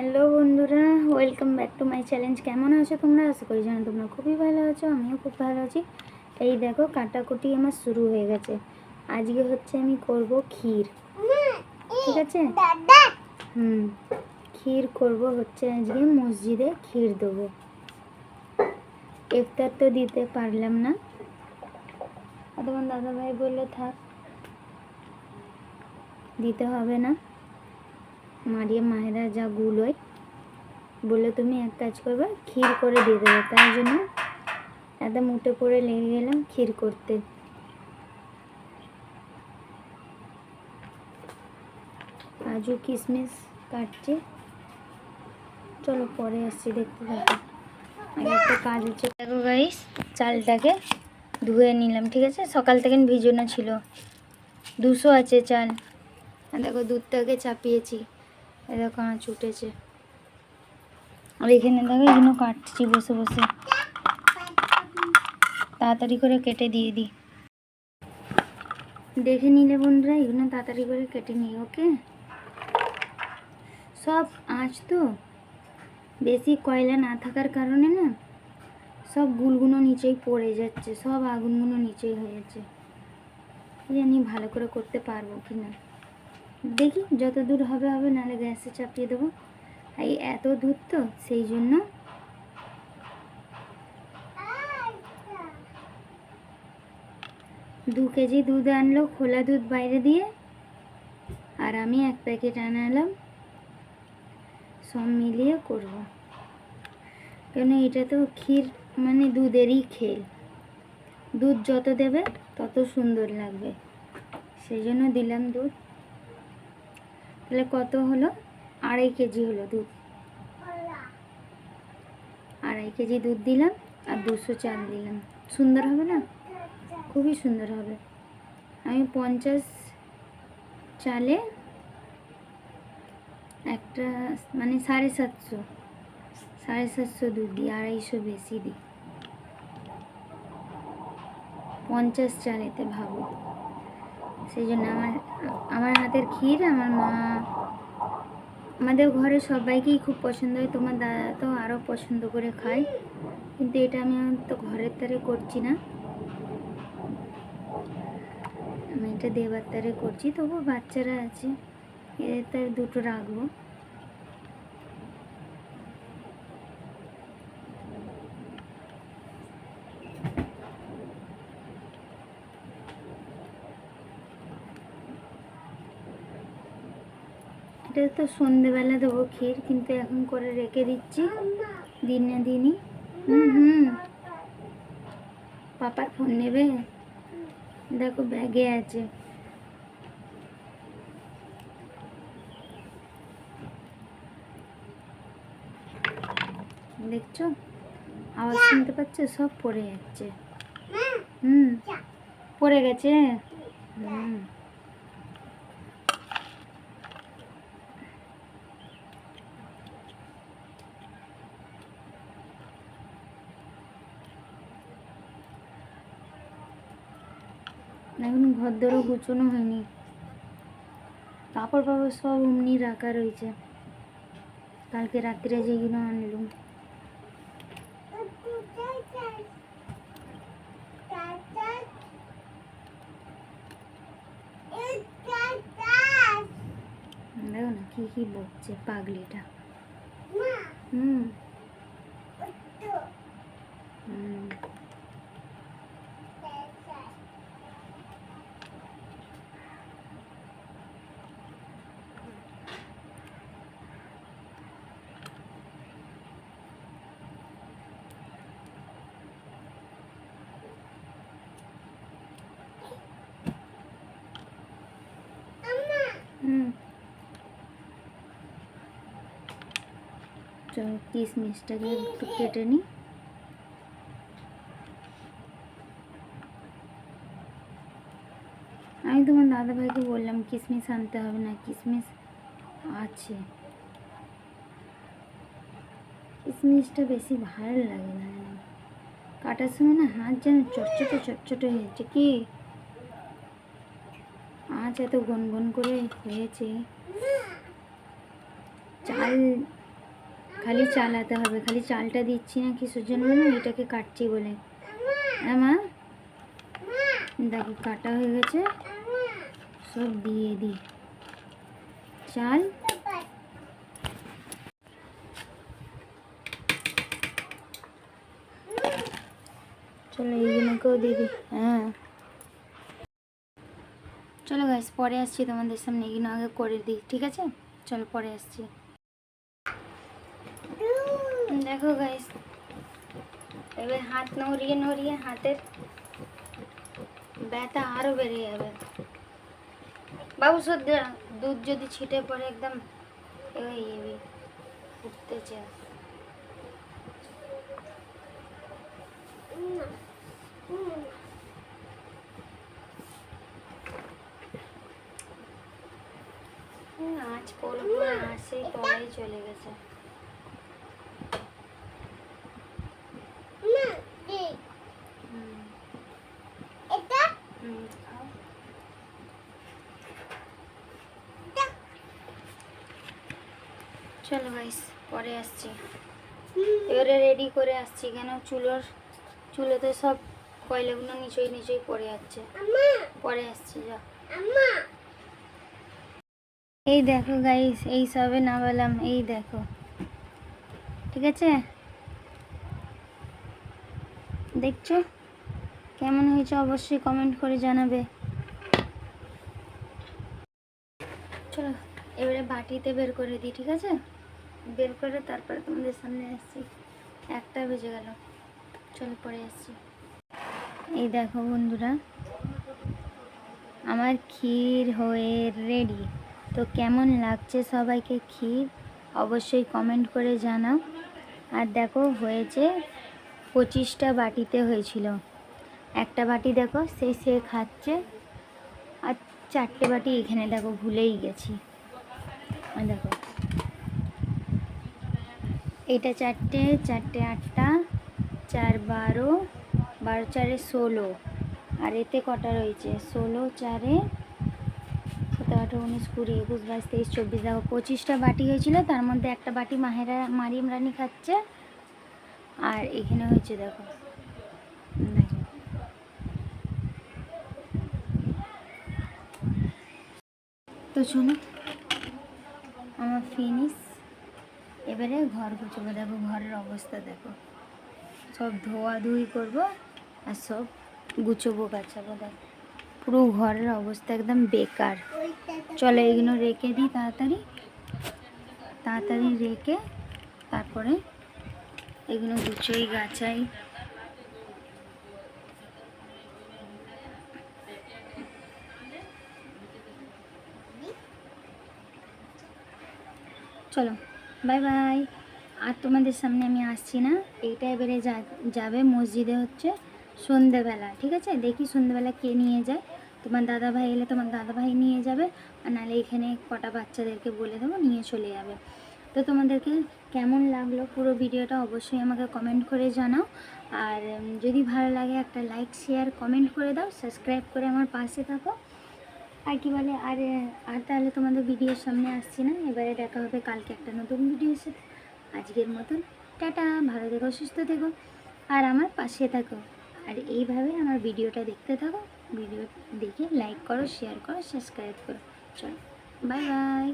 Hello বন্ধুরা welcome back to my challenge কেমন আছো তোমরা? আশা করি জানো তোমরা খুবই ভালো আছো, আমিও খুব ভালো আছি। এই দেখো, কাটাকুটি আমার শুরু হয়ে গেছে। আজকে হচ্ছে আমি করব ক্ষীর। ঠিক আছে? হুম, ক্ষীর করব হচ্ছে আজকে মসজিদে ক্ষীর দেবো। ইফতার তো দিতে পারলাম না। তোমার দাদাভাই বলল, থাক, দিতে হবে না। মারিয়ে মায়েরা যা গুলোয় বলে তুমি এক কাজ করবে, ক্ষীর করে দিয়ে দেবে। তাই জন্য এত মুঠে করে লেগে গেলাম ক্ষীর করতে। কাজু কিশমিশ কাটছি। চলো পরে আসছি, দেখতে থাকো। আগে একটা কাজ হচ্ছে দেখো গাইস চালটাকে ধুয়ে নিলাম, ঠিক আছে? সকাল থেকে ভিজানো ছিল। দুশো আছে চাল। দেখো দুধটাকে চাপিয়েছি। দেখো আঁচ উঠেছে। আর এখানে দেখো এগুলো কাটছি বসে বসে। তাড়াতাড়ি করে কেটে দিয়ে দিই। দেখে নিলে বন্ধুরা এগুলো তাড়াতাড়ি করে কেটে নিই, ওকে? সব আঁচ তো। বেশি কয়লা না থাকার কারণে না, সব গুলগুলো নিচেই পড়ে যাচ্ছে, সব আগুনগুলো নিচেই হয়ে যাচ্ছে। জানি ভালো করে করতে পারব কি না। দেখি, যত দূর হবে হবে, নাহলে গ্যাসে চাপিয়ে দেবো। এই এত দূর তো, সেই জন্য। দু কেজি দুধ আনলো, খোলা দুধ বাইরে দিয়ে। আর আমি এক প্যাকেট আনালাম। সব মিলিয়ে করব। কেন এটা তো ক্ষীর মানে দুধেরই খেল। দুধ যত দেবে, তত সুন্দর লাগবে। সেই জন্য দিলাম দুধ। তাহলে কত হলো? আড়াই কেজি হলো দুধ। আড়াই কেজি দুধ দিলাম আর দুশো চাল দিলাম। সুন্দর হবে না? খুবই সুন্দর হবে। আমি পঞ্চাশ চালে একটা মানে সাড়ে সাতশো সাড়ে সাতশো দুধ দিই, আড়াইশো বেশি দিই। পঞ্চাশ চালেতে ভাবো। সেই জন্য আমার আমার হাতের ক্ষীর, আমার মা, আমাদের ঘরে সবাইকেই খুব পছন্দ হয়। তোমার দাদা তো আরও পছন্দ করে খায়। কিন্তু এটা আমি তো ঘরের তারে করছি না। আমি এটা দেবার তারে করছি। তবু বাচ্চারা আছে, এদের তার দুটো রাখব। এটা তো সন্ধেবেলা দেবো ক্ষীর, কিন্তু এখন করে রেখে দিচ্ছি দিনে দিনই। হুম হুম। পাপার ফোন নেবে? দেখো ব্যাগে আছে। দেখছ? আওয়াজ শুনতে পাচ্ছ? সব পড়ে যাচ্ছে। হুম। পড়ে গেছে? হুম। এখন ঘর দরও গুছোনো হয়নি। কাপড় ফাপড় সব অমনি রাখা রয়েছে। কালকে রাত্রে যেগুলো আনলুম। দেখো না কি কি বকছে পাগলিটা। হুম হুম চলো কিশমিশটাকে একটু কেটে নিই। আমি তোমার দাদাভাইকে বললাম কিশমিশ আনতে হবে না কিশমিশ আছে। কিশমিশটা বেশি ভালো লাগে না। কাটার সময় না হাত যেন চটচটে চটচটে হয়েছে কি? আজ এত গন গন করে হয়েছে। চাল খালি চালাতে হবে, খালি চালটা দিচ্ছি না কিসের জন্য না, এটাকে কাটছি বলে। হ্যাঁ মা? দেখো, কাটা হয়ে গেছে। সব দিয়ে দিই চাল। চলো এইগুলোকেও দিয়ে দিই হ্যাঁ। চলো গাইস পরে আসছি তোমাদের সামনে, এগুলো আগে করে দিই, ঠিক আছে? চলো, পরে আসছি। দেখো গাইস এবার হাত নড়িয়ে নড়িয়ে হাতের ব্যথা আরও বেড়ে যাবে বাবু সদ্য দুধ যদি ছিটে পড়ে একদম এ হয়ে যাবে উঠতে চায় আজ করব না সেই পরেই চলে গেছে হুম। হুম, খাও। চলো গাইস পরে আসছি। এবারে রেডি করে আসছি কেন চুলোর চুলোতে সব কয়লাগুলো নিচই নিচই পড়ে যাচ্ছে। পরে আসছি যা। এই দেখো গাইস এই সবে নামালাম এই দেখো। ঠিক আছে? দেখছ? কেমন হয়েছে অবশ্যই কমেন্ট করে জানাবে চলো এবারে বাটিতে বের করে দিই, ঠিক আছে? বের করে তারপরে তোমাদের সামনে আসছি। একটা বেজে গেল। চলো পড়ে আসছি। এই দেখো বন্ধুরা, আমার ক্ষীর হয়ে রেডি তো কেমন লাগছে সবাইকে ক্ষীর, অবশ্যই কমেন্ট করে জানাও। আর দেখো, হয়েছে পঁচিশটা বাটিতে হয়েছিল। একটা বাটি দেখো, সে সে খাচ্ছে। আর চারটে বাটি এখানে দেখো, ভুলেই গেছি। দেখো। এটা চারটে চারটে আটটা, চার বারো বারো চারে ষোলো। আর এতে কটা রয়েছে? ষোলো চারে সতেরো, আঠেরো, উনিশ, কুড়ি, একুশ, বাইশ, তেইশ, চব্বিশ, দেখো পঁচিশটা বাটি হয়েছিল, তার মধ্যে একটা বাটি মাহেরা মারিম রানী খাচ্ছে। আর এখানে হয়েছে দেখো। তো চলো আমার ফিনিশ। এবারে ঘর গুছবো, দেখো ঘরের অবস্থা দেখো। সব ধোয়া ধুই করব আর সব গুছবো, গাছাবো, দেখো। পুরো ঘরের অবস্থা একদম বেকার। চলো এগুলো রেখে দিই তাড়াতাড়ি। তাড়াতাড়ি রেখে তারপরে এগুলো গুছোই, গাছাই। চলো বাই বাই আর তোমাদের সামনে আমি আসছি না এইটা এবারে যাবে মসজিদে হচ্ছে সন্ধেবেলা, ঠিক আছে? দেখি সন্ধেবেলা কে নিয়ে যায়। তোমার দাদা ভাই এলে তোমার দাদা ভাই নিয়ে যাবে, আর নাহলে এখানে কটা বাচ্চাদেরকে বলে দেবো, নিয়ে চলে যাবে। তো তোমাদেরকে কেমন লাগল পুরো ভিডিওটা অবশ্যই আমাকে কমেন্ট করে জানাও। আর যদি ভালো লাগে একটা লাইক শেয়ার কমেন্ট করে দাও সাবস্ক্রাইব করে আমার পাশে থাকো। আর কি বলে, আর আর তাহলে তোমাদের ভিডিওর সামনে আসছি না, এবারে দেখা হবে কালকে একটা নতুন ভিডিও সাথে। আজকের মতন, টাটা, ভালো থেকো, সুস্থ থেকো, আর আমার পাশে থাকো। আর এইভাবে আমার ভিডিওটা দেখতে থাকো, ভিডিও দেখে লাইক করো শেয়ার করো সাবস্ক্রাইব করো। চলো বাই বাই